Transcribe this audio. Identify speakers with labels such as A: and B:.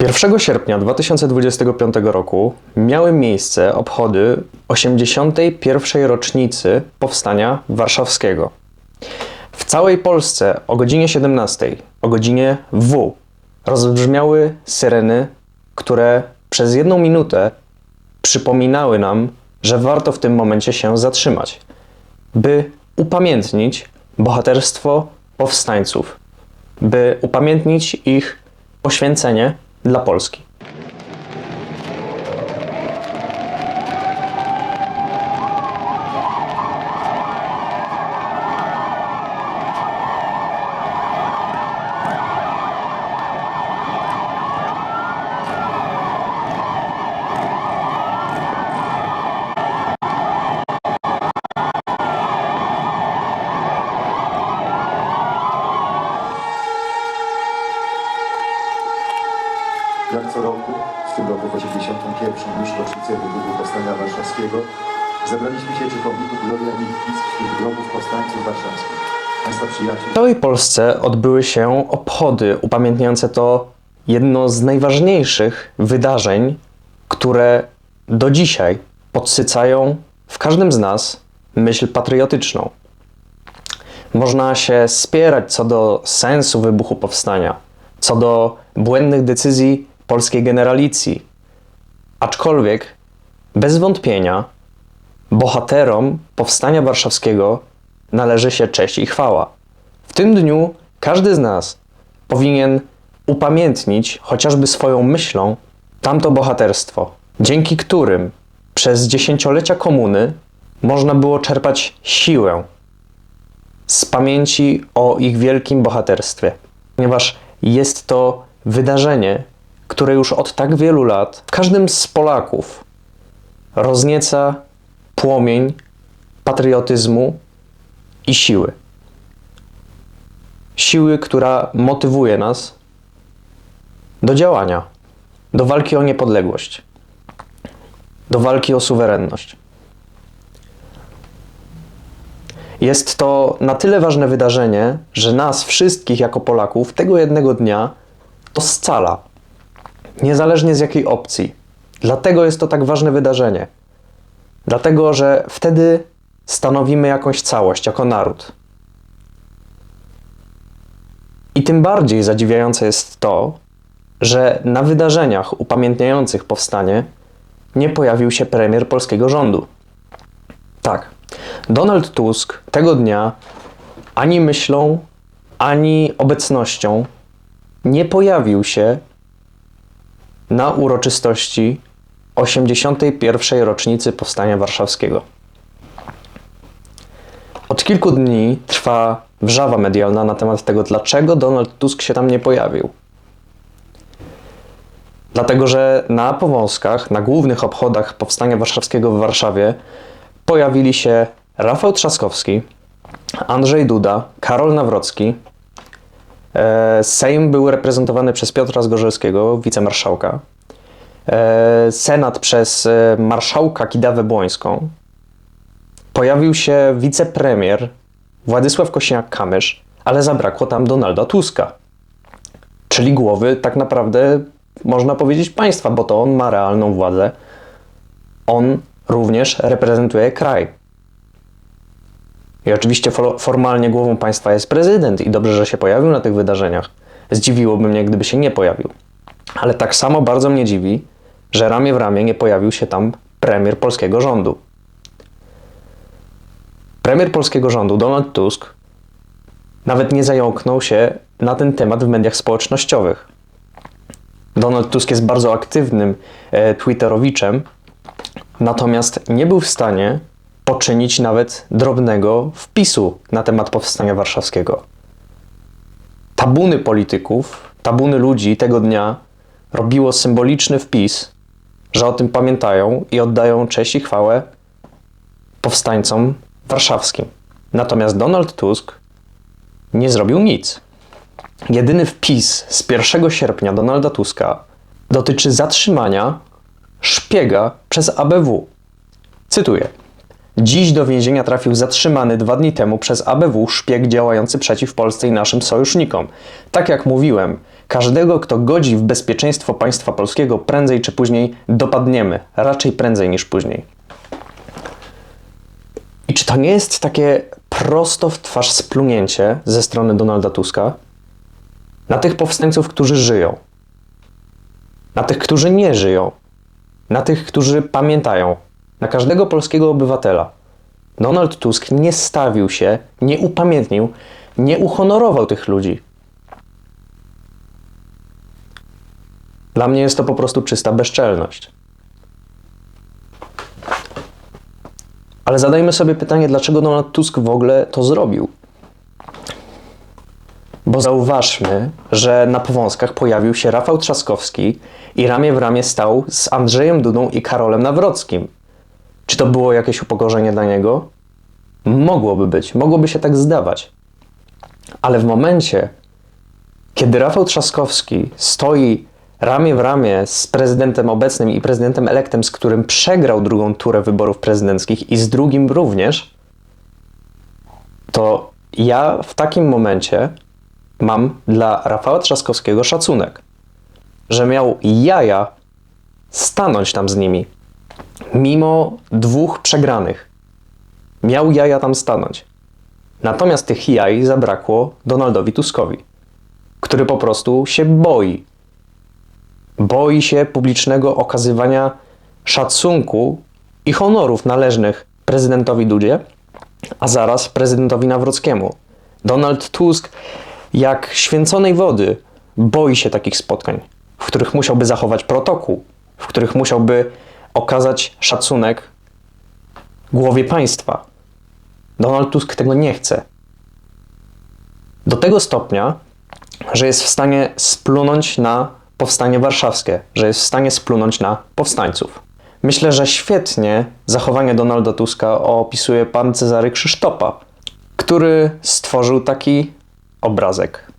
A: 1 sierpnia 2025 roku miały miejsce obchody 81. rocznicy Powstania Warszawskiego. W całej Polsce o godzinie 17, o godzinie W rozbrzmiały syreny, które przez jedną minutę przypominały nam, że warto w tym momencie się zatrzymać, by upamiętnić bohaterstwo powstańców, by upamiętnić ich poświęcenie dla Polski.
B: Jak co roku, w tym roku w 81. już rocznicę wybuchu Powstania Warszawskiego, zebraliśmy się przy pomniku Gloria Wilkis wśród grobów powstańców warszawskich.
A: W całej Polsce odbyły się obchody upamiętniające to jedno z najważniejszych wydarzeń, które do dzisiaj podsycają w każdym z nas myśl patriotyczną. Można się spierać co do sensu wybuchu powstania, co do błędnych decyzji polskiej generalicji. Aczkolwiek bez wątpienia bohaterom powstania warszawskiego należy się cześć i chwała. W tym dniu każdy z nas powinien upamiętnić chociażby swoją myślą tamto bohaterstwo, dzięki którym przez dziesięciolecia komuny można było czerpać siłę z pamięci o ich wielkim bohaterstwie, ponieważ jest to wydarzenie, które już od tak wielu lat w każdym z Polaków roznieca płomień patriotyzmu i siły. Siły, która motywuje nas do działania, do walki o niepodległość, do walki o suwerenność. Jest to na tyle ważne wydarzenie, że nas wszystkich jako Polaków tego jednego dnia to scala, niezależnie z jakiej opcji. Dlatego jest to tak ważne wydarzenie. Dlatego, że wtedy stanowimy jakąś całość jako naród. I tym bardziej zadziwiające jest to, że na wydarzeniach upamiętniających powstanie nie pojawił się premier polskiego rządu. Tak, Donald Tusk tego dnia ani myślą, ani obecnością nie pojawił się na uroczystości 81. rocznicy Powstania Warszawskiego. Od kilku dni trwa wrzawa medialna na temat tego, dlaczego Donald Tusk się tam nie pojawił. Dlatego, że na powązkach, na głównych obchodach Powstania Warszawskiego w Warszawie pojawili się Rafał Trzaskowski, Andrzej Duda, Karol Nawrocki. E, Sejm był reprezentowany przez Piotra Zgorzelskiego, wicemarszałka. E, Senat przez e, marszałka Kidawę Błońską. Pojawił się wicepremier Władysław Kosiniak-Kamysz, ale zabrakło tam Donalda Tuska. Czyli głowy tak naprawdę, można powiedzieć, państwa, bo to on ma realną władzę. On również reprezentuje kraj. I oczywiście fo- formalnie głową państwa jest prezydent i dobrze, że się pojawił na tych wydarzeniach. Zdziwiłoby mnie, gdyby się nie pojawił. Ale tak samo bardzo mnie dziwi, że ramię w ramię nie pojawił się tam premier polskiego rządu. Premier polskiego rządu, Donald Tusk, nawet nie zająknął się na ten temat w mediach społecznościowych. Donald Tusk jest bardzo aktywnym e, Twitterowiczem, natomiast nie był w stanie poczynić nawet drobnego wpisu na temat powstania warszawskiego. Tabuny polityków, tabuny ludzi tego dnia robiło symboliczny wpis, że o tym pamiętają i oddają cześć i chwałę powstańcom warszawskim. Natomiast Donald Tusk nie zrobił nic. Jedyny wpis z 1 sierpnia Donalda Tuska dotyczy zatrzymania szpiega przez ABW. Cytuję. Dziś do więzienia trafił zatrzymany dwa dni temu przez ABW szpieg działający przeciw Polsce i naszym sojusznikom. Tak jak mówiłem, Każdego, kto godzi w bezpieczeństwo państwa polskiego, prędzej czy później dopadniemy. Raczej prędzej niż później. I czy to nie jest takie prosto w twarz splunięcie ze strony Donalda Tuska na tych powstańców, którzy żyją, na tych, którzy nie żyją, na tych, którzy pamiętają, na każdego polskiego obywatela? Donald Tusk nie stawił się, nie upamiętnił, nie uhonorował tych ludzi. Dla mnie jest to po prostu czysta bezczelność. Ale zadajmy sobie pytanie, dlaczego Donald Tusk w ogóle to zrobił? Bo zauważmy, że na powązkach pojawił się Rafał Trzaskowski i ramię w ramię stał z Andrzejem Dudą i Karolem Nawrockim. Czy to było jakieś upokorzenie dla niego? Mogłoby być, mogłoby się tak zdawać. Ale w momencie, kiedy Rafał Trzaskowski stoi ramię w ramię z prezydentem obecnym i prezydentem elektem, z którym przegrał drugą turę wyborów prezydenckich i z drugim również, to ja w takim momencie mam dla Rafała Trzaskowskiego szacunek, że miał jaja stanąć tam z nimi, mimo dwóch przegranych. Miał jaja tam stanąć. Natomiast tych jaj zabrakło Donaldowi Tuskowi, który po prostu się boi. Boi się publicznego okazywania szacunku i honorów należnych prezydentowi Dudzie, a zaraz prezydentowi Nawrockiemu. Donald Tusk, jak święconej wody, boi się takich spotkań, w których musiałby zachować protokół, w których musiałby okazać szacunek głowie państwa. Donald Tusk tego nie chce. Do tego stopnia, że jest w stanie splunąć na powstanie warszawskie, że jest w stanie splunąć na powstańców. Myślę, że świetnie zachowanie Donalda Tuska opisuje pan Cezary Krzysztopa, który stworzył taki obrazek.